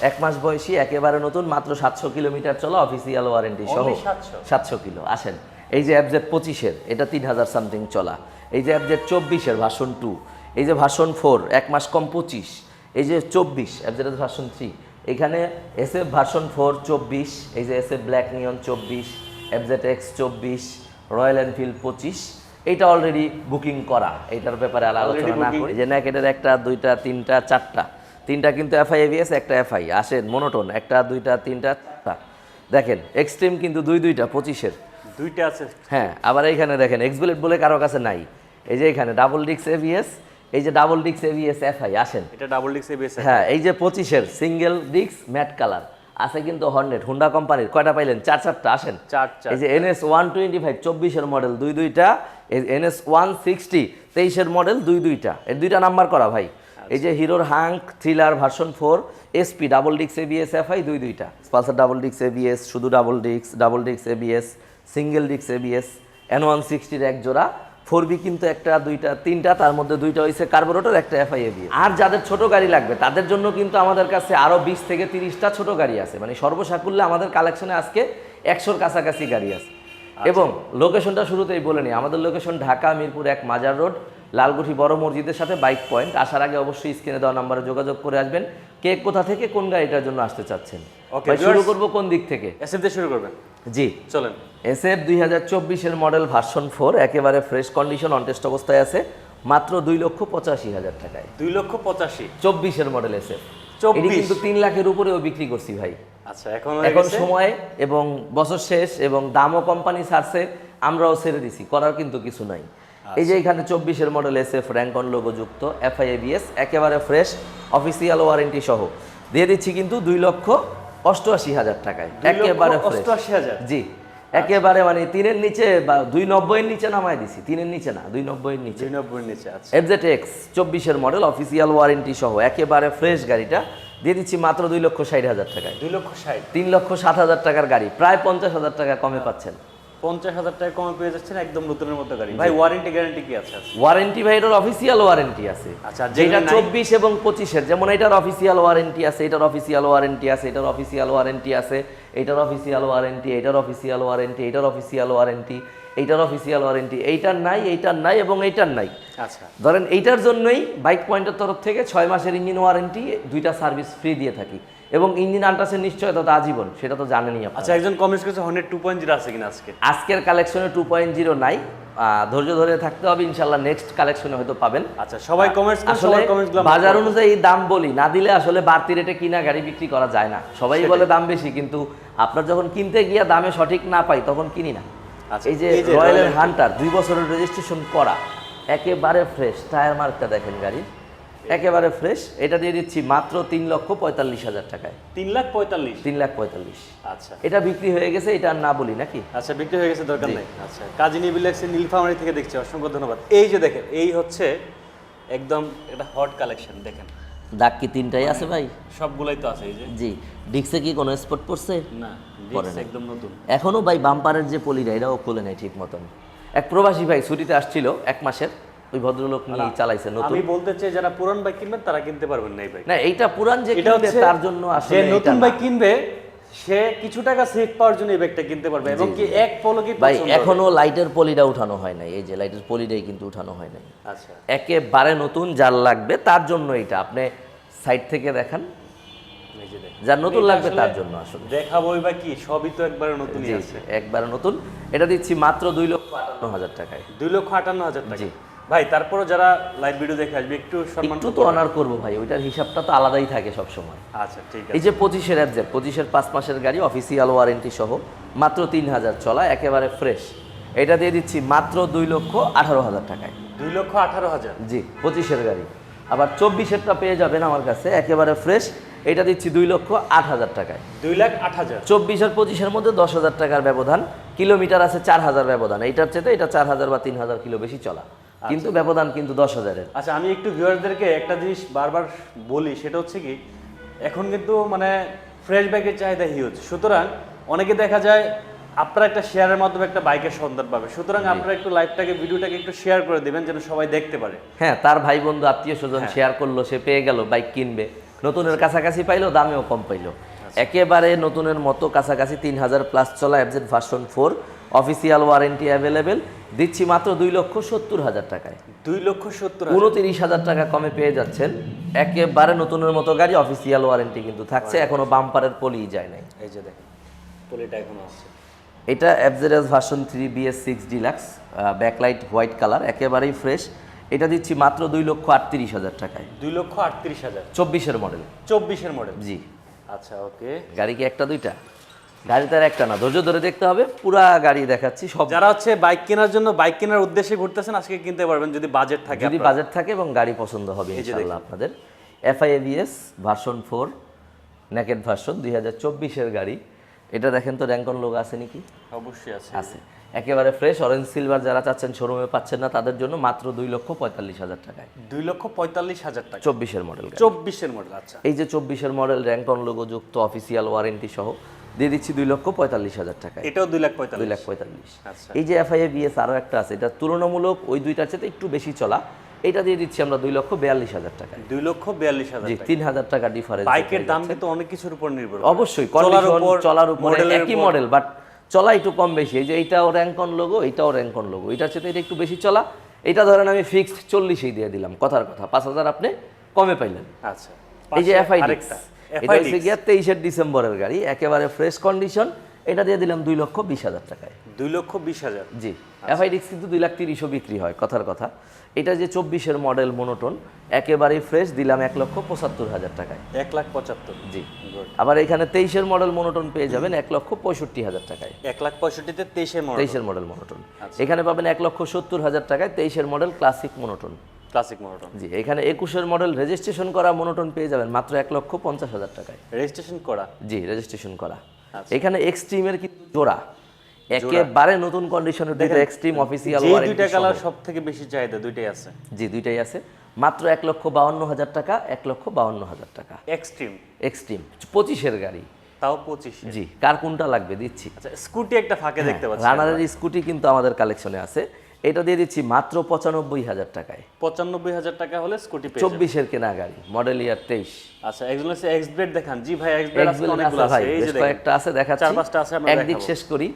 এক মাস বয়সী একেবারে নতুন মাত্র সাতশো কিলোমিটার চলা অফিসিয়াল ওয়ারেন্টি সহ। সাতশো? কিলো আসেন। এই যে অ্যাবজেড পঁচিশের এটা তিন হাজার সামথিং চলা। এই যে অ্যাবজেড চব্বিশের ভার্সন টু এই যে ভার্সন ফোর এক মাস কম পঁচিশ। এই যে চব্বিশ অ্যাবজেড ভার্সন থ্রি এখানে এস এফ ভার্সন ফোর চব্বিশ এই যে এস এফ ব্ল্যাক নিয়ন চব্বিশ অ্যাবজেড এক্স চব্বিশ রয়্যাল এনফিল্ড পঁচিশ। এইটা অলরেডি বুকিং করা। এইটার ব্যাপারে আর আলোচনা না করি। যে ন্যাকেটের একটা দুইটা তিনটা চারটা। তিনটা কিন্তু F I A B S একটা এফআই আসেন মনোটোন একটা দুইটা তিনটা দেখেন এক্সট্রিম কিন্তু দুই দুইটা পঁচিশের। দুইটা আছে। হ্যাঁ আবার এইখানে দেখেন এক্সবুলেট বলে কারও কাছে নাই। এই যে এখানে ডাবল ডিক্স এভিএস এই যে ডাবল ডিক্স এভিএস এফআই আসেন। এটা ডাবল ডিক্স এবিএস হ্যাঁ এই যে পঁচিশের সিঙ্গেল ডিক্স ম্যাট কালার আছে কিন্তু হর্নেট হুন্ডা কোম্পানির কয়টা পাইলেন? চার চারটা আসেন। চার চার। এই যে এনএস ওয়ান টোয়েন্টি ফাইভ চব্বিশের মডেল দুই দুইটা। এনএস ওয়ান সিক্সটি তেইশের মডেল দুই দুইটা। এর দুইটা নাম্বার করা ভাই। এই যে হিরোর hunk thriller version four SP double ডিক্স এবিএস এফআই দুই দুইটা। পালসার ডাবল ডিক্স এবিএস শুধু ডাবল ডিক্স ডাবল ডিক্স এবিএস সিঙ্গেল ডিক্স এবিএস এন ওয়ান সিক্সটির এক জোড়া। ফোর বি কিন্তু একটা দুইটা তিনটা তার মধ্যে দুইটা হয়েছে কার্বোরেটর একটা এফআই এবিএস আর যাদের ছোট গাড়ি লাগবে তাদের জন্য কিন্তু আমাদের কাছে আরও বিশ থেকে তিরিশটা ছোট গাড়ি আছে। মানে সর্বসাকুল্যে আমাদের কালেকশনে আজকে একশোর কাছাকাছি গাড়ি আছে। এবং লোকেশনটা শুরুতেই বলে নিই আমাদের লোকেশন ঢাকা মিরপুর এক মাজার রোড। লালগুঠি বড় মসজিদের সাথে বাইক পয়েন্ট আসার আগে অবশ্যই স্ক্রিনে দেওয়া নাম্বারে যোগাযোগ করে আসবেন। কে কোথা থেকে কোন গাড়িটার জন্য আসতে চাচ্ছেন? শুরু করব কোন দিক থেকে? এসএফ দিয়ে শুরু করবেন। জি। চলেন। এস এফ দুই হাজার চব্বিশের মডেল ভার্সন ফোর একেবারে ফ্রেশ কন্ডিশন অনটেস্ট অবস্থায় আছে। মাত্র দুই লক্ষ পঁচাশি হাজার টাকায়। দুই লক্ষ পঁচাশি। চব্বিশের মডেল এস এফ 24 কিন্তু তিন লাখের উপরেও বিক্রি করছি ভাই। আচ্ছা এখন এখন সময় এবং বছর শেষ এবং দামও কোম্পানি ছাড়ছে। আমরাও ছেড়ে দিছি করার কিন্তু কিছু নাই। এই যে এখানে চব্বিশের মডেল এস এফ র্যাঙ্কন লোগো যুক্ত F I A B S একেবারে ফ্রেশ অফিসিয়াল ওয়ারেন্টি সহ। দিয়ে দিচ্ছি কিন্তু দুই লক্ষ অষ্টআশি হাজার টাকায়। একেবারে অষ্টআশি হাজার। জি। একেবারে মানে তিনের নিচে বা দুই নব্বইয়ের নিচে নামায় দিছি। তিনের নিচে না দুই নব্বইয়ের নিচে। দুই নব্বই নিচে আচ্ছা। এফজেড এক্স চব্বিশের মডেল অফিসিয়াল ওয়ারেন্টি সহ একেবারে ফ্রেশ গাড়িটা। দিয়ে দিচ্ছি মাত্র দুই লক্ষ ষাট হাজার টাকায়। দুই লক্ষ ষাট। তিন লক্ষ সাত হাজার টাকার গাড়ি। প্রায় পঞ্চাশ হাজার টাকা কমে পাচ্ছেন। পঞ্চাশ হাজার টাকা কমে পেয়ে যাচ্ছেন একদম নতুনের মতো গাড়ি। ভাই ওয়ারেন্টি গ্যারান্টি কি আছে? ওয়ারেন্টি ভাই এটার অফিসিয়াল ওয়ারেন্টি আছে। আচ্ছা, যেটা চব্বিশ এবং পঁচিশের যেমন এটার অফিসিয়াল ওয়ারেন্টি আছে এটার অফিসিয়াল ওয়ারেন্টি আছে এটার অফিসিয়াল ওয়ারেন্টি আছে এটার অফিসিয়াল ওয়ারেন্টি এটার অফিসিয়াল ওয়ারেন্টি এটার অফিসিয়াল ওয়ারেন্টি এইটার অফিসিয়াল ওয়ারেন্টি এইটার নাই এইটার নাই এবং এইটার নাই। আচ্ছা। ধরেন এইটার জন্যই বাইক পয়েন্টের তরফ থেকে ছয় মাসের ইঞ্জিন ওয়ারেন্টি দুইটা সার্ভিস ফ্রি দিয়ে থাকি। এবং ইঞ্জিন আন্টাসের নিশ্চয়তা তো আজীবন সেটা তো জানেনই আচ্ছা একজন কমেন্টস করেছে হন্ড্রেড টু পয়েন্ট জিরো আছে কিনা আজকে? আজকের কালেকশনে টু পয়েন্ট জিরো নাই। ধৈর্য ধরে থাকতে হবে ইনশাল্লাহ নেক্সট কালেকশনে হয়তো পাবেন। আচ্ছা সবাই কমেন্টস আসলে বাজার অনুযায়ী দাম বলি না দিলে আসলে বাড়তি রেটে কিনা গাড়ি বিক্রি করা যায় না। সবাই বলে দাম বেশি কিন্তু আপনার যখন কিনতে গিয়ে দামে সঠিক না পাই তখন কিনি না। আচ্ছা, এই যে রয়্যাল হান্টার দুই বছরের রেজিস্ট্রেশন করা একেবারে ফ্রেশ টায়ার মার্কটা দেখেন গাড়ি একেবারে ফ্রেশ এটা দিয়ে দিচ্ছি মাত্র তিন লক্ষ পঁয়তাল্লিশ হাজার টাকায়। তিন লাখ পঁয়তাল্লিশ? তিন লাখ পঁয়তাল্লিশ। আচ্ছা। এটা বিক্রি হয়ে গেছে এটা আর না বলি নাকি? আচ্ছা বিক্রি হয়ে গেছে দরকার নেই। আচ্ছা কাজিনী বিলাক্সের নীলফামারি থেকে দেখছি অসংখ্য ধন্যবাদ। এই যে দেখেন এই হচ্ছে একদম এটা হট কালেকশন দেখেন। দাগ কি তিনটাই আছে ভাই? সবগুলাই তো আছে এই যে। জি। ডিক্সে কি কোনো স্পট পড়ছে? না একদম নতুন। এখনও ভাই বাম্পারের যে পলিটা এটাও খুলে নেই ঠিক মতন এক প্রবাসী ভাই ছুটিতে আসছিল এক মাসের। ওই ভদ্রলোক নিয়ে চালাইছে নতুন। আমি বলতে চাই যারা পুরান বাইক কিনবেন তারা কিনতে পারবেন না এই বাইক না এইটা পুরান যে কিনবে তার জন্য যে আসলে নতুন বাইক কিনবে সে কিছু টাকা সেভ পাওয়ার জন্য এই বাইকটা কিনতে পারবে এবং কি এক পলকে ভাই এখনও লাইটের পলিটা উঠানো হয় নাই এই যে লাইটের পলিটাই কিন্তু উঠানো হয় নাই। আচ্ছা। একেবারে নতুন যার লাগবে তার জন্য এটা আপনি সাইড থেকে দেখান। যার নতুন লাগবে তার জন্য আসলে। দেখাবোই বা কি সবই তো একবারে নতুনই জি, আছে। একবারে নতুন। এটা দিচ্ছি মাত্র দুই লক্ষ আটান্ন হাজার টাকায়। দুই লক্ষ আটান্ন হাজার টাকা। জি। ভাই তারপরে যারা লাইভ ভিডিও দেখে আসবে একটু সম্মান একটু তো অনার করব ভাই ওইটার হিসাবটা তো আলাদাই থাকে সব সময় আচ্ছা ঠিক আছে। এই যে পঁচিশের অ্যাবজেক্ট পঁচিশের পাঁচ মাসের গাড়ি অফিসিয়াল ওয়ারেন্টি সহ মাত্র তিন হাজার চলা একেবারে ফ্রেশ এটা দিয়ে দিচ্ছি মাত্র দুই লক্ষ আঠারো হাজার টাকায়। দুই লক্ষ আঠারো হাজার? জি পঁচিশের গাড়ি। আবার চব্বিশেরটা পেয়ে যাবেন আমার কাছে একেবারে ফ্রেশ এটা দিচ্ছি দুই লক্ষ আট হাজার টাকায়। দুই লাখ আট হাজার? চব্বিশ আর পঁচিশের মধ্যে দশ হাজার টাকার ব্যবধান কিলোমিটার আছে চার হাজার ব্যবধান। এইটার চেয়ে এটা চার হাজার বা তিন হাজার কিলো বেশি চলা। কিন্তু ব্যবধান কিন্তু দশ হাজারের। আচ্ছা আমি একটু ভিউয়ারদেরকে একটা জিনিস বারবার বলি সেটা হচ্ছে কি এখন কিন্তু মানে ফ্রেশ বাইকের চাহিদা হিউজ সুতরাং অনেকে দেখা যায় আপনারা একটা শেয়ারের মাধ্যমে একটা বাইকের সন্ধান পাবে। সুতরাং আপনারা একটু লাইভটাকে ভিডিওটাকে একটু শেয়ার করে দিবেন যেন সবাই দেখতে পারে। হ্যাঁ তার ভাই বন্ধু আত্মীয় স্বজন শেয়ার করল সে পেয়ে গেল বাইক কিনবে। নতুনের কাছাকাছি পাইলো দামেও কম পাইলো। একেবারে নতুনের মতো কাছাকাছি তিন হাজার প্লাস চলা FZ version four official warranty available. দিচ্ছি মাত্র দুই লক্ষ সত্তর হাজার টাকায়। দুই লক্ষ সত্তর। উনতিরিশ হাজার টাকা কমে পেয়ে যাচ্ছেন। একেবারে নতুনের মতো গাড়ি অফিসিয়াল ওয়ারেন্টি কিন্তু থাকছে। এখনও বাম্পারের পলি যায় নাই। এই যে দেখেন পলিটা এখন আসছে। এটা FZS version three BS six deluxe backlight white colour একেবারেই ফ্রেশ এটা দিচ্ছি মাত্র দুই লক্ষ আটত্রিশ হাজার টাকায়। দুই লক্ষ আটত্রিশ হাজার। চব্বিশের মডেল চব্বিশের মডেল জি। আচ্ছা ওকে গাড়ি কি একটা দুইটা? গাড়ি তার একটা না ধৈর্য ধরে দেখতে হবে পুরা গাড়ি দেখাচ্ছি সব যারা হচ্ছে বাইক কেনার জন্য বাইক কেনার উদ্দেশ্যে ঘুরতেছেন আজকে কিনতে পারবেন যদি বাজেট থাকে যদি বাজেট থাকে এবং গাড়ি পছন্দ হবে ইনশাআল্লাহ আপনাদের। FI ABS version four naked version দুই হাজার চব্বিশের গাড়ি। এটা দেখেন তো র্যাঙ্কন লোক আছে নাকি? অবশ্যই আছে। আছে। একেবারে ফ্রেশ অরেঞ্জ সিলভার যারা চাচ্ছেন শোরুমে পাচ্ছেন না তাদের জন্য মাত্র দুই লক্ষ পঁয়তাল্লিশ হাজার টাকায়। দুই লক্ষ পঁয়তাল্লিশ হাজার টাকা। চব্বিশের মডেল চব্বিশের মডেল আচ্ছা। এই যে চব্বিশের মডেল র্যাঙ্কন লোগো যুক্ত অফিসিয়াল ওয়ারেন্টি সহ। দিয়ে দিচ্ছি দুই লক্ষ পঁয়তাল্লিশ হাজার টাকায়। এটাও দুই লাখ দুই লাখ পঁয়তাল্লিশ। আচ্ছা। এই যে এফআইএ বিএস আরও একটা আছে এটা তুলনামূলক ওই দুইটার চেয়ে একটু বেশি চলা। এটা দিয়ে দিচ্ছি আমরা দুই লক্ষ বিয়াল্লিশ হাজার টাকায়। দুই লক্ষ বিয়াল্লিশ হাজার তিন হাজার টাকা ডিফারেন্স বাইকের দাম কিন্তু অনেক কিছুর উপর নির্ভর অবশ্যই চলার উপর একই মডেল বাট চলা একটু কম বেশি। এই যে এইটাও র্যাঙ্কন লোগো এটাও র্যাঙ্কন লোগো এটার চেয়ে এটা একটু বেশি চলা। এটা ধরেন আমি ফিক্সড চল্লিশেই দিয়ে দিলাম। কথার কথা পাঁচ হাজার আপনি কমে পাইলেন। আচ্ছা এই যে এফআইডি এটা হচ্ছে গিয়া তেইশের ডিসেম্বরের গাড়ি একেবারে ফ্রেশ কন্ডিশন এটা দিয়ে দিলাম দুই লক্ষ বিশ হাজার টাকায়। দুই লক্ষ বিশ হাজার। জি এফআইডিক্স কিন্তু দুই লাখ তিরিশও বিক্রি হয় কথার কথা। এটা যে চব্বিশের মডেল মনোটন একেবারেই ফ্রেশ দিলাম এক লক্ষ পঁচাত্তর হাজার টাকায়। এক লাখ পঁচাত্তর। জি। আবার এখানে তেইশের মডেল মনোটন পেয়ে যাবেন এক লক্ষ পঁয়ষট্টি হাজার টাকায়। এক লাখ পঁয়ষট্টিতে তেইশের তেইশের মডেল মনোটন এখানে পাবেন এক লক্ষ সত্তর হাজার টাকায় তেইশের model classic monotone classic model জি এখানে একুশের মডেল রেজিস্ট্রেশন করা মনোটন পেয়ে যাবেন মাত্র এক লক্ষ পঞ্চাশ হাজার টাকায়। রেজিস্ট্রেশন করা? জি রেজিস্ট্রেশন করা। আচ্ছা। এখানে এক্সট্রিমের কিন্তু জোড়া। একেবারে নতুন কন্ডিশনের দুটো এক্সট্রিম অফিসিয়াল দুইটা কালার সব থেকে বেশি চাহিদা দুইটাই আছে? জি দুইটাই আছে। মাত্র এক লক্ষ বাউন্ন হাজার টাকা এক লক্ষ বাউন্ন হাজার টাকা। এক্সট্রিম এক্সট্রিম পঁচিশের গাড়ি। তাও পঁচিশ। জি কার কোনটা লাগবে দিচ্ছি। আচ্ছা স্কুটি একটা ফাঁকে দেখতে পাচ্ছি রানারের স্কুটি কিন্তু আমাদের কালেকশনে আছে। এটা দিয়ে দিচ্ছি মাত্র পঁচানব্বই হাজার টাকায়। পঁচানব্বই হাজার টাকা হলে স্কুটি চব্বিশের কেনা গাড়ি মডেল ইয়ার তেইশ। আচ্ছা একজন হচ্ছে এক্স ব্লেড দেখান। জি ভাই ব্লেড ভাই আছে দেখাচ্ছি। চার পাঁচটা আছে একদিক শেষ করি।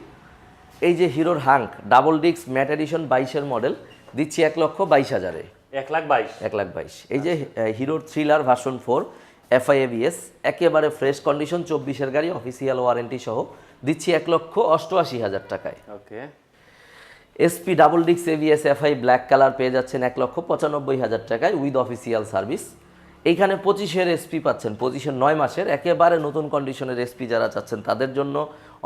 এই যে হিরোর হাঙ্ক ডাবল ডিক্স ম্যাট এডিশন বাইশের মডেল দিচ্ছি এক লক্ষ বাইশ হাজারে। এক লাখ বাইশ। এক লাখ বাইশ। এই যে হিরোর thriller version four F I A B S একেবারে ফ্রেশ কন্ডিশন চব্বিশের গাড়ি অফিসিয়াল ওয়ারেন্টি সহ দিচ্ছি এক লক্ষ অষ্টআশি হাজার টাকায়। ওকে এসপি ডাবল ডিক্স এভিএস এফআই ব্ল্যাক কালার পেয়ে যাচ্ছেন এক লক্ষ পঁচানব্বই হাজার টাকায় উইথ অফিসিয়াল সার্ভিস এইখানে পঁচিশের এসপি পাচ্ছেন পঁচিশের নয় মাসের। একেবারে নতুন কন্ডিশনের এসপি যারা চাচ্ছেন তাদের জন্য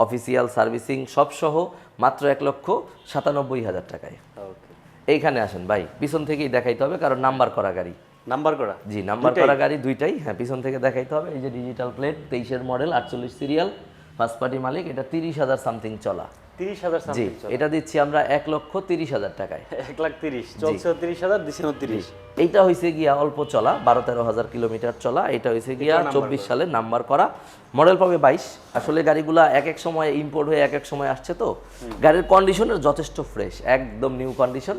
অফিসিয়াল সার্ভিসিং সব সহ মাত্র এক লক্ষ সাতানব্বই হাজার টাকায়। ওকে এইখানে আসেন ভাই পিছন থেকেই দেখাইতে হবে কারণ নাম্বার করা গাড়ি। নাম্বার করা? জি নাম্বার করা গাড়ি দুইটাই। হ্যাঁ পিছন থেকে দেখাইতে হবে এই যে ডিজিটাল প্লেট তেইশের মডেল আটচল্লিশ সিরিয়াল ফার্স্ট পার্টি মালিক এটা তিরিশ হাজার সামথিং চলা। তিরিশ হাজার জি এটা দিচ্ছি আমরা এক লক্ষ তিরিশ হাজার টাকায়। এক লাখ তিরিশ চলছে তিরিশ হাজার তিরিশ এইটা হয়েছে গিয়া অল্প চলা বারো তেরো হাজার কিলোমিটার চলা এটা হয়েছে গিয়া চব্বিশ সালে নাম্বার করা। মডেল পাবে বাইশ। আসলে গাড়িগুলা এক এক সময় ইম্পোর্ট হয়ে এক এক সময় আসছে তো। গাড়ির কন্ডিশনের যথেষ্ট ফ্রেশ একদম নিউ কন্ডিশন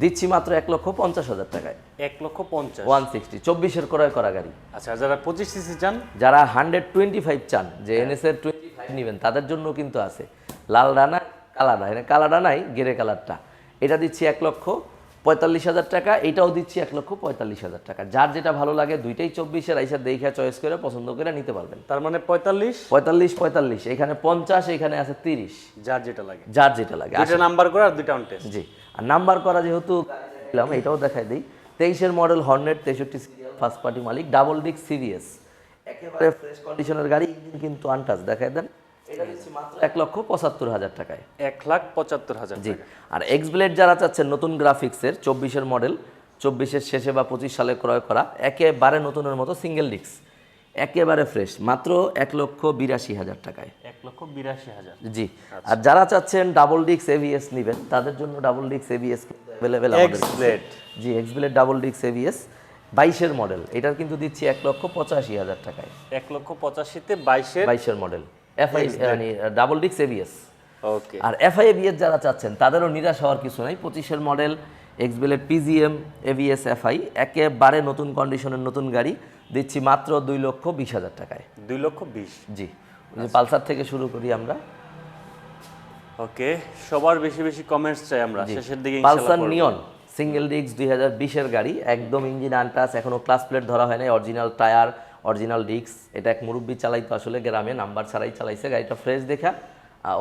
দিচ্ছি মাত্র এক লক্ষ পঞ্চাশ হাজার টাকায়। এক লক্ষ পঞ্চাশ। ওয়ান সিক্সটি চব্বিশের ক্রয় করা গাড়ি। আচ্ছা যারা পঁচিশ সিসি চান? যারা হান্ড্রেড টোয়েন্টি ফাইভ চান যে এনএস এর টোয়েন্টি ফাইভ নেবেন তাদের জন্য কিন্তু আছে। লাল ডানা কালা ডানা কালা ডানাই গেরে কালারটা। এটা দিচ্ছি এক লক্ষ পঁয়তাল্লিশ হাজার টাকা এটাও দিচ্ছি এক লক্ষ পঁয়তাল্লিশ হাজার টাকা। যার যেটা ভালো লাগে দুইটাই চব্বিশের আইসা দেখে চয়েস করে পছন্দ করে নিতে পারবেন। তার মানে পঁয়তাল্লিশ? পঁয়তাল্লিশ পঁয়তাল্লিশ। এখানে পঞ্চাশ এখানে আছে তিরিশ। যার যেটা লাগে। যার যেটা লাগে। দুইটা নাম্বার করে আর দুইটা অন টেস্ট জি। আর নাম্বার করা যেহেতু দিলাম এটাও দেখাই দিই। তেইশের মডেল হর্নেট তেষট্টি ফার্স্ট পার্টি মালিক ডাবল ডিক সিরিয়াস একেবারে ফ্রেশ কন্ডিশনের গাড়ি কিন্তু আনটাচ দেখাই দেন। এক লক্ষ পঁচাত্তর হাজার টাকায়। এক লাখ পঁচাত্তর হাজার জি। আর এক্স ব্লেড যারা চাচ্ছেন নতুন গ্রাফিক্সের চব্বিশের মডেল চব্বিশের শেষে বা পঁচিশ সালে ক্রয় করা একেবারে নতুনের মতো সিঙ্গেল ডিক্স একেবারে ফ্রেশ মাত্র এক লক্ষ বিরাশি হাজার টাকায়। এক লক্ষ বিরাশি হাজার। জি। আর যারা চাচ্ছেন ডাবল ডিক্স এভিএস নেবেন তাদের জন্য ডাবল ডিক্স এভিএস অ্যাভেলেবেল এক্স ব্লেড জি ডাবল ডিক্স এভিএস বাইশের মডেল এটার কিন্তু দিচ্ছি এক লক্ষ পঁচাশি হাজার টাকায়। এক লক্ষ পঁচাশিতে বাইশের বাইশের মডেল এফআই ডাবল ডিক্স এভিএস ওকে আর এফআই এবিএস যারা চাচ্ছেন তাদেরও নিরাশ হওয়ার কিছু নাই। পঁচিশের মডেল এক্সবেলের পিজিএম এভিএস এফআই একেবারে নতুন কন্ডিশনের নতুন গাড়ি। দিচ্ছি মাত্র দুই লক্ষ বিশ হাজার টাকায়। দুই লক্ষ বিশ? জি। যে পালসার থেকে শুরু করি আমরা। ওকে সবার বেশি বেশি কমেন্টস চাই আমরা। শেষের দিকে পালসার নিয়ন সিঙ্গেল ডিস্ক দুই হাজার বিশের গাড়ি। একদম ইঞ্জিন আনটাস এখনও ক্লাস প্লেট ধরা হয় নাই অরিজিনাল টায়ার অরিজিনাল রিক্স এটা এক মুরব্বী চালাইতো আসলে গ্রামে নাম্বার ছাড়াই চালাইছে গাড়িটা ফ্রেশ দেখা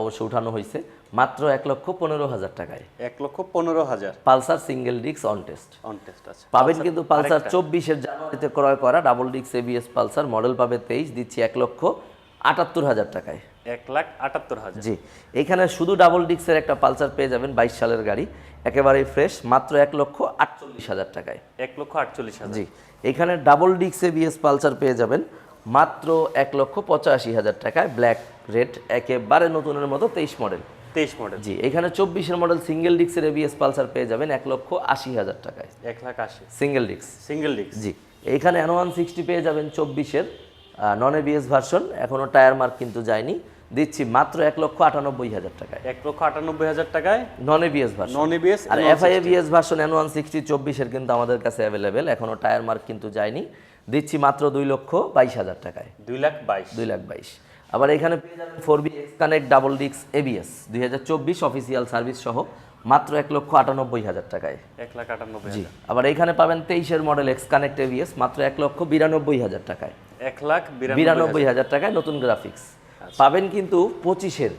অবশ্য উঠানো হয়েছে মাত্র এক লক্ষ পনেরো হাজার টাকায়। এক লক্ষ পনেরো হাজার। Pulsar single disc on test on test আছে পাবেন কিন্তু পালসার চব্বিশের জানুয়ারিতে ক্রয় করা double disc ABS Pulsar model পাবে তেইশ দিচ্ছি এক লক্ষ আটাত্তর হাজার টাকায়। এক লাখ আটাত্তর হাজার। জি এখানে শুধু ডাবল ডিস্কের একটা পালসার পেয়ে যাবেন বাইশ সালের গাড়ি একেবারেই ফ্রেশ মাত্র এক লক্ষ আটচল্লিশ হাজার টাকায়। এক লক্ষ আটচল্লিশ হাজার। জি এখানে ডাবল ডিস্ক এবিএস পালসার পেয়ে যাবেন মাত্র এক লক্ষ পঁচাশি হাজার টাকায় ব্ল্যাক রেড একেবারে নতুনের মতো তেইশ মডেল তেইশ মডেল জি এখানে চব্বিশের মডেল সিঙ্গেল ডিস্কের এবিএস পালসার পেয়ে যাবেন এক লক্ষ আশি হাজার টাকায়। এক লাখ আশি। সিঙ্গেল ডিস্ক সিঙ্গেল ডিস্ক জি এইখানে এন ওয়ান সিক্সটি পেয়ে যাবেন চব্বিশের নন এবিএস ভার্সন এখনও টায়ার মার্ক কিন্তু যায়নি। দিচ্ছি মাত্র এক লক্ষ আটানব্বই হাজার টাকায়। এক লক্ষ আটানব্বই হাজার টাকায় non ABS version non ABS আর FI ABS version N one sixty চব্বিশের কিন্তু আমাদের কাছে অ্যাভেলেবেল এখনও টায়ার মার্ক কিন্তু যায়নি। দিচ্ছি মাত্র দুই লক্ষ বাইশ হাজার টাকায়। দুই লাখ বাইশ। দুই লাখ বাইশ। আবার এখানে পেয়ে যাবেন four V X connect double ডিক্স এবিএস দুই হাজার চব্বিশ অফিসিয়াল সার্ভিস সহ মাত্র এক লক্ষ আটানব্বই হাজার টাকায়। এক লাখ আটানব্বই জি। আবার এখানে পাবেন তেইশের মডেল এক্স কানেক্ট এবিএস মাত্র এক লক্ষ বিরানব্বই হাজার টাকায়। এক লাখ বিরানব্বই হাজার। টাকায় নতুন গ্রাফিক্স পাবেন কিন্তু পঁচিশের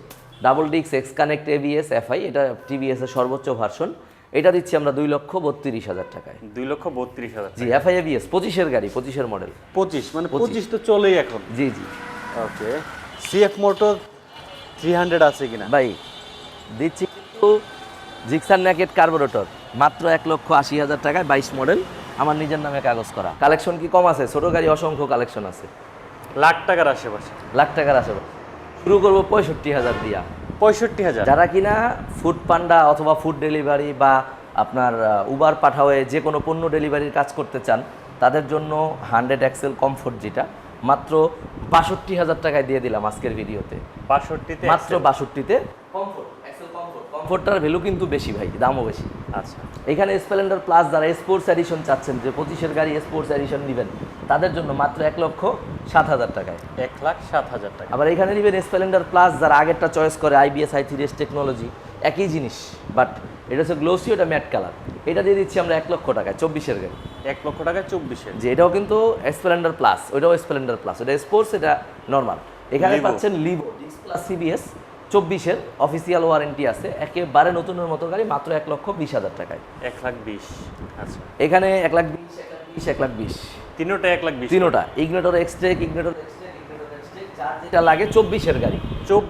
ডাবল ডিক্স এক্স কানেক্ট এবিএস এফআই এটা টিভিএস এর সর্বোচ্চ ভার্সন এটা দিচ্ছি আমরা দুই লক্ষ বত্রিশ হাজার টাকায়। দুই লক্ষ বত্রিশ হাজার জি এফআই এবিএস পঁচিশের গাড়ি পঁচিশের মডেল পঁচিশ মানে পঁচিশ। তো চলেই এখন। জি জি। Okay. CF motor three hundred আছে কিনা? ভাই দিচ্ছি কিন্তু জিক্সার ন্যাকেট কার্বোরেটর মাত্র এক লক্ষ আশি হাজার টাকায় বাইশ মডেল আমার নিজের নামে কাগজ করা। কালেকশন কি কম আছে? ছোটো গাড়ি অসংখ্য কালেকশন আছে। লাখ টাকার আশেপাশে। লাখ টাকার আছে শুরু করব পঁয়ষট্টি হাজার দিয়া। পঁয়ষট্টি হাজার যারা কিনা ফুড পান্ডা অথবা ফুড ডেলিভারি বা আপনার উবার পাঠাওয়ে যে কোনো পণ্য ডেলিভারির কাজ করতে চান তাদের জন্য হান্ড্রেড এক্সেল কমফোর্ট যেটা মাত্র বাষট্টি হাজার টাকায় দিয়ে দিলাম আজকের ভিডিওতে বাষট্টিতে মাত্র বাষট্টিতে কমফোর্টটার ভ্যালু কিন্তু বেশি ভাই দামও বেশি। আচ্ছা। এখানে স্প্লেন্ডার প্লাস যারা স্পোর্টস এডিশন চাচ্ছেন যে পঁচিশের গাড়ি স্পোর্টস এডিশন নেবেন তাদের জন্য মাত্র এক লক্ষ সাত হাজার টাকায়। এক লাখ সাত হাজার টাকা। আবার এখানে নেবেন স্প্লেন্ডার প্লাস যারা আগেরটা চয়েস করে আইবিএস আই থ্রি টেকনোলজি একই জিনিস বাট এটা হচ্ছে গ্লোসি ওটা ম্যাট কালার এটা দিয়ে দিচ্ছি আমরা এক লক্ষ টাকায় চব্বিশের গাড়ি। এক লক্ষ টাকা চব্বিশের। যে এটাও কিন্তু স্প্লেন্ডার প্লাস ওইটাও স্প্লেন্ডার প্লাস ওটা স্পোর্টস এটা নর্মাল এখানে পাচ্ছেন লিভো প্লাস সিবিএস চব্বিশের অফিসিয়াল ওয়ারেন্টি আছে। একেবারে নতুনের মতো গাড়ি মাত্র এক লক্ষ বিশ হাজার টাকায়। এক লাখ বিশ আচ্ছা। এখানে এক লাখ বিশ এক লাখ বিশ এক লাখ বিশ। তিনোটা এক লাখ বিশ। তিনোটা। ইগনেটর এক্সট্রেক ইগনেটর যেটা লাগে চব্বিশের গাড়ি।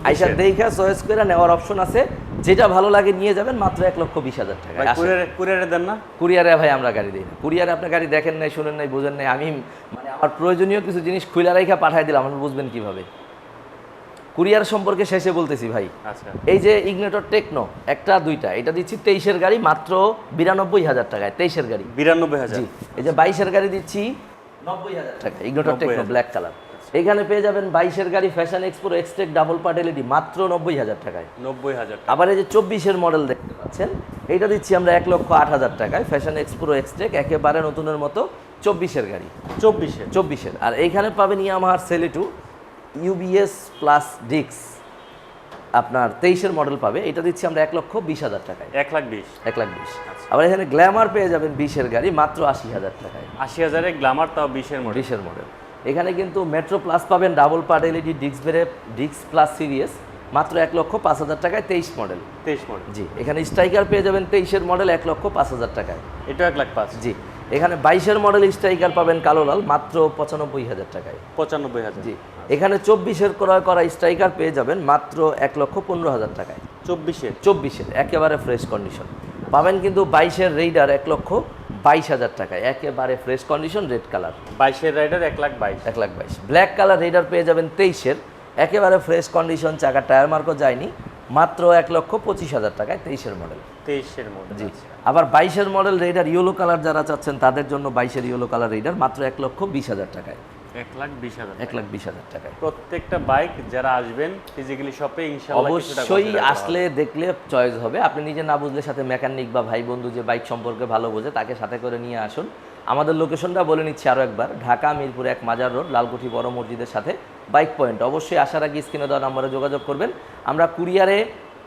আইসা দেখা চয়েস করে নেওয়ার অপশন আছে। যেটা ভালো লাগে নিয়ে যাবেন মাত্র এক লক্ষ বিশ হাজার টাকা কুরিয়ারে দেন না? কুরিয়ারে ভাই আমরা গাড়ি দিই না। কুরিয়ারে আপনি গাড়ি দেখেন নাই শুনেন নাই বুঝেন নাই আমি মানে আমার প্রয়োজনীয় কিছু জিনিস খুলে রেখা পাঠিয়ে দিলাম আপনি বুঝবেন কীভাবে। কুরিয়ার সম্পর্কে শেষে বলতেছি ভাই। আচ্ছা। এই যে ইগনেটর টেকনো একটা দুইটা এটা দিচ্ছি তেইশের গাড়ি মাত্র বিরানব্বই হাজার টাকায় তেইশের গাড়ি। বিরানব্বই হাজার। এই যে বাইশের গাড়ি দিচ্ছি নব্বই হাজার টাকা ইগনেটর 90,000 টেকনো ব্ল্যাক কালার এখানে পেয়ে যাবেন বাইশের গাড়ি Passion XPro XTec double part LED মাত্র নব্বই হাজার টাকায়। নব্বই হাজার আবার এই যে চব্বিশের মডেল দেখতে পাচ্ছেন এইটা দিচ্ছি আমরা এক লক্ষ আট হাজার টাকায় ফ্যাশন এক্সপ্রো এক্সটেক একেবারে নতুনের মতো চব্বিশের গাড়ি। চব্বিশে চব্বিশের। আর এইখানে পাবেন ইয়ামাহার সেলিটু ইউবিএস প্লাস ডিক্স আপনার তেইশের মডেল পাবে। এটা দিচ্ছি আমরা এক লক্ষ বিশ হাজার টাকায়। এক লাখ বিশ। এক লাখ বিশ। আবার এখানে গ্ল্যামার পেয়ে যাবেন বিশের গাড়ি মাত্র আশি হাজার টাকায়। আশি হাজারে গ্লামার তাও বিশের মডেল বিশের মডেল এখানে কিন্তু মেট্রো প্লাস পাবেন ডাবল পার্ট এলইডি ডিক্স বেড়ে ডিক্স প্লাস সিরিয়াস মাত্র এক লক্ষ পাঁচ হাজার টাকায় তেইশ মডেল তেইশ মডেল জি এখানে স্ট্রাইকার পেয়ে যাবেন তেইশের মডেল এক লক্ষ পাঁচ হাজার টাকায়। এটা এক লাখ পাঁচ। জি। এখানে বাইশের মডেল স্ট্রাইকার পাবেন কালো লাল মাত্র পঁচানব্বই হাজার টাকায়। পঁচানব্বই হাজার। জি এখানে চব্বিশের ক্রয় করা স্ট্রাইকার পেয়ে যাবেন মাত্র এক লক্ষ পনেরো হাজার টাকায়। চব্বিশের। চব্বিশের একেবারে ফ্রেশ কন্ডিশন পাবেন কিন্তু বাইশের রেইডার এক লক্ষ বাইশ হাজার টাকায় একেবারে ফ্রেশ কন্ডিশন রেড কালার বাইশের রাইডার এক লাখ বাইশ। এক লাখ বাইশ। ব্ল্যাক কালার রেডার পেয়ে যাবেন তেইশের একেবারে ফ্রেশ কন্ডিশন চাকা টায়ার মার্কও যায়নি মাত্র এক লক্ষ পঁচিশ হাজার টাকায় তেইশের মডেল তেইশের মডেল জি। আবার বাইশের মডেল রেডার ইয়েলো কালার যারা চাচ্ছেন তাদের জন্য বাইশের ইয়েলো কালার রেডার মাত্র এক লক্ষ বিশ হাজার টাকায়। এক লাখ বিশ হাজার এক লাখ বিশ হাজার টাকায়। প্রত্যেকটা বাইক যারা আসবেন ফিজিক্যালি শপে অবশ্যই আসলে দেখলে চয়েস হবে। আপনি নিজে না বুঝলে সাথে মেকানিক বা ভাই বন্ধু যে বাইক সম্পর্কে ভালো বোঝে তাকে সাথে করে নিয়ে আসুন। আমাদের লোকেশনটা বলে নিচ্ছি আরও একবার ঢাকা মিরপুর এক মাজার রোড লালকুঠি বড় মসজিদের সাথে বাইক পয়েন্ট অবশ্যই আসার আগে স্ক্রিনে দেওয়া নম্বরে যোগাযোগ করবেন। আমরা কুরিয়ারে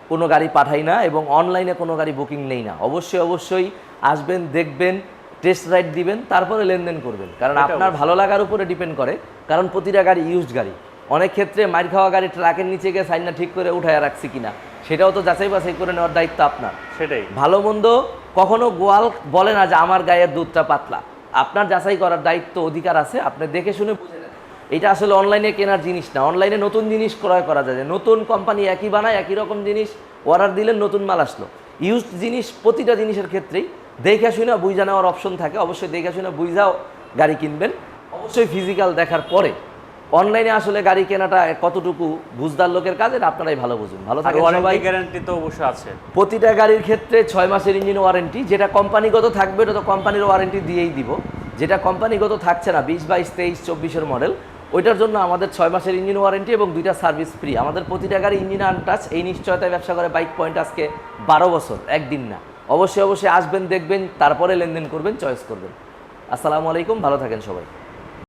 কোনো গাড়ি পাঠাই না এবং অনলাইনে কোনো গাড়ি বুকিং নেই না। অবশ্যই অবশ্যই আসবেন দেখবেন টেস্ট রাইড দিবেন তারপরে লেনদেন করবেন। কারণ আপনার ভালো লাগার উপরে ডিপেন্ড করে। কারণ প্রতিটা গাড়ি ইউজড গাড়ি। অনেক ক্ষেত্রে মার খাওয়া গাড়ি ট্রাকের নিচে গিয়ে সাইনটা ঠিক করে উঠায় রাখছি কিনা সেটাও তো যাচাই বাছাই করে নেওয়ার দায়িত্ব আপনার। সেটাই। ভালো মন্দ কখনো গোয়াল বলে না যে আমার গায়ের দুধটা পাতলা। আপনার যাচাই করার দায়িত্ব অধিকার আছে। আপনি দেখে শুনে বুঝে এটা আসলে অনলাইনে কেনার জিনিস না। অনলাইনে নতুন জিনিস ক্রয় করা যায়। নতুন কোম্পানি একই বানায় একই রকম জিনিস অর্ডার দিলেন নতুন মাল আসলো। ইউজ জিনিস প্রতিটা জিনিসের ক্ষেত্রেই দেখে শুনে বুঝা নেওয়ার অপশন থাকে। অবশ্যই দেখে শুনে বুঝাও গাড়ি কিনবেন। অবশ্যই ফিজিক্যাল দেখার পরে অনলাইনে আসলে গাড়ি কেনাটা কতটুকু বুঝদার লোকের কাজ এটা আপনারাই ভালো বুঝুন। ভালো থাকেন সবাই। গ্যারান্টি তো অবশ্যই আছে। প্রতিটা গাড়ির ক্ষেত্রে ছয় মাসের ইঞ্জিন ওয়ারেন্টি যেটা কোম্পানিগত থাকবে ওটা তো কোম্পানির ওয়ারেন্টি দিয়েই দিব। যেটা কোম্পানিগত থাকছে না বিশ বাইশ তেইশ চব্বিশের মডেল ওইটার জন্য আমাদের ছয় মাসের ইঞ্জিন ওয়ারেন্টি এবং দুইটা সার্ভিস ফ্রি আমাদের প্রতিটা গাড়ি ইঞ্জিন আনটাচ এই নিশ্চয়তায় ব্যবসা করে বাইক পয়েন্ট আজকে বারো বছর, একদিন না। অবশ্যই অবশ্যই আসবেন, দেখবেন, তারপরে লেনদেন করবেন চয়েস করবেন। আসসালামু আলাইকুম, ভালো থাকেন সবাই।